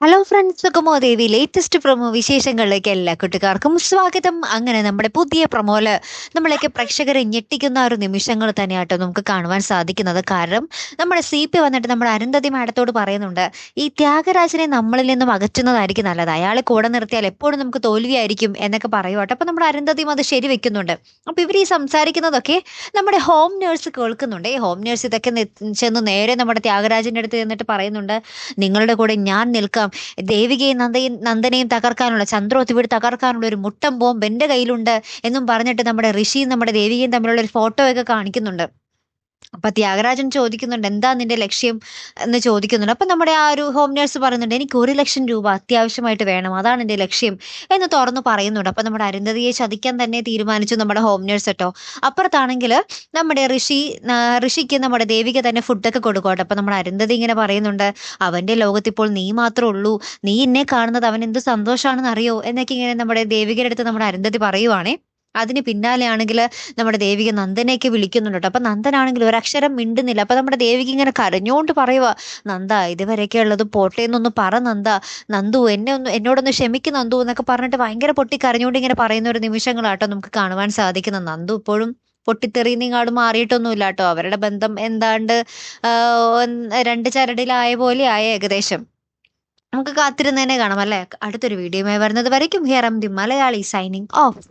Hello friends Sukhamo Devi latest promo വിശേഷങ്ങളിലേക്ക് എല്ലാ കൂട്ടുകാർക്കും സ്വാഗതം. അങ്ങനെ നമ്മുടെ പുതിയ പ്രൊമോൽ നമ്മളെയൊക്കെ പ്രേക്ഷകരെ ഞെട്ടിക്കുന്ന ഒരു നിമിഷങ്ങൾ തന്നെയാട്ടോ നമുക്ക് കാണുവാൻ സാധിക്കുന്നത്. കാരണം നമ്മുടെ സി പി വന്നിട്ട് നമ്മുടെ അരുന്ധതി മാഡത്തോട് പറയുന്നുണ്ട് ഈ ത്യാഗരാജനെ നമ്മളിൽ നിന്നും അകറ്റുന്നതായിരിക്കും നല്ലത്. അയാളെ കൂടെ നിർത്തിയാൽ എപ്പോഴും നമുക്ക് തോൽവിയായിരിക്കും എന്നൊക്കെ പറയുവാട്ടോ അപ്പം നമ്മുടെ അരുന്ധതിയും അത് ശരി വെക്കുന്നുണ്ട്. അപ്പോൾ ഇവർ ഈ സംസാരിക്കുന്നതൊക്കെ നമ്മുടെ ഹോം നേഴ്സ് കേൾക്കുന്നുണ്ട്. ഈ ഹോം നേഴ്സ് ഇതൊക്കെ ചെന്ന് നേരെ നമ്മുടെ ത്യാഗരാജന്റെ അടുത്ത് നിന്നിട്ട് പറയുന്നുണ്ട് നിങ്ങളുടെ കൂടെ ഞാൻ നിൽക്കാം. ദേവികയും നന്ദയും നന്ദനെയും തകർക്കാനുള്ള ചന്ദ്രോത്തിവീട് തകർക്കാനുള്ള ഒരു മുട്ടം ബോംബ് എന്റെ കയ്യിലുണ്ട് എന്നും പറഞ്ഞിട്ട് നമ്മുടെ ഋഷിയും നമ്മുടെ ദേവികയും തമ്മിലുള്ള ഒരു ഫോട്ടോയൊക്കെ കാണിക്കുന്നുണ്ട്. അപ്പൊ ത്യാഗരാജൻ ചോദിക്കുന്നുണ്ട് എന്താ നിന്റെ ലക്ഷ്യം? എന്ന് ചോദിക്കുന്നുണ്ട്. അപ്പൊ നമ്മുടെ ആ ഒരു ഹോം നേഴ്സ് പറയുന്നുണ്ട് എനിക്ക് ഒരു ലക്ഷം രൂപ അത്യാവശ്യമായിട്ട് വേണം അതാണ് എന്റെ ലക്ഷ്യം എന്ന് തുറന്നു പറയുന്നുണ്ട്. അപ്പൊ നമ്മുടെ അരുന്ധതിയെ ചതിക്കാൻ തന്നെ തീരുമാനിച്ചു നമ്മുടെ ഹോം നേഴ്സ് കേട്ടോ. അപ്പുറത്താണെങ്കിൽ നമ്മുടെ ഋഷി ഋഷിക്ക് നമ്മുടെ ദേവിക തന്നെ ഫുഡൊക്കെ കൊടുക്കോട്ടെ അപ്പൊ നമ്മുടെ അരുന്ധതി ഇങ്ങനെ പറയുന്നുണ്ട് അവന്റെ ലോകത്തിപ്പോൾ നീ മാത്രമേ ഉള്ളൂ. നീ എന്നെ കാണുന്നത് അവൻ എന്ത് സന്തോഷമാണെന്ന് അറിയോ എന്നൊക്കെ ഇങ്ങനെ നമ്മുടെ ദേവികയുടെ അടുത്ത് നമ്മുടെ അരുന്ധതി പറയുവാണേ. അതിന് പിന്നാലെയാണെങ്കിൽ നമ്മുടെ ദേവിക നന്ദനെയൊക്കെ വിളിക്കുന്നുണ്ട് കേട്ടോ. അപ്പൊ നന്ദനാണെങ്കിൽ ഒരക്ഷരം മിണ്ടുന്നില്ല. അപ്പൊ നമ്മുടെ ദേവിക ഇങ്ങനെ കരഞ്ഞോണ്ട് പറയുക നന്ദ ഇതുവരെയൊക്കെ ഉള്ളത് പോട്ടെ എന്നൊന്ന് പറ നന്ദ. നന്ദു എന്നെ ഒന്ന് എന്നോടൊന്ന് ക്ഷമിക്ക് നന്ദു എന്നൊക്കെ പറഞ്ഞിട്ട് ഭയങ്കര പൊട്ടി കരഞ്ഞോണ്ട് ഇങ്ങനെ പറയുന്ന ഒരു നിമിഷങ്ങളാട്ടോ നമുക്ക് കാണുവാൻ സാധിക്കുന്നത്. നന്ദു ഇപ്പോഴും പൊട്ടിത്തെറിയുന്നങ്ങാട് മാറിയിട്ടൊന്നുമില്ല കേട്ടോ. അവരുടെ ബന്ധം എന്താണ്ട് രണ്ട് ചരടിലായ പോലെ ആയ ഏകദേശം. നമുക്ക് കാത്തിരുന്നതിനെ കാണാം അല്ലേ? അടുത്തൊരു വീഡിയോയുമായി വരുന്നത് വരയ്ക്കും. Here am the Malayali signing off.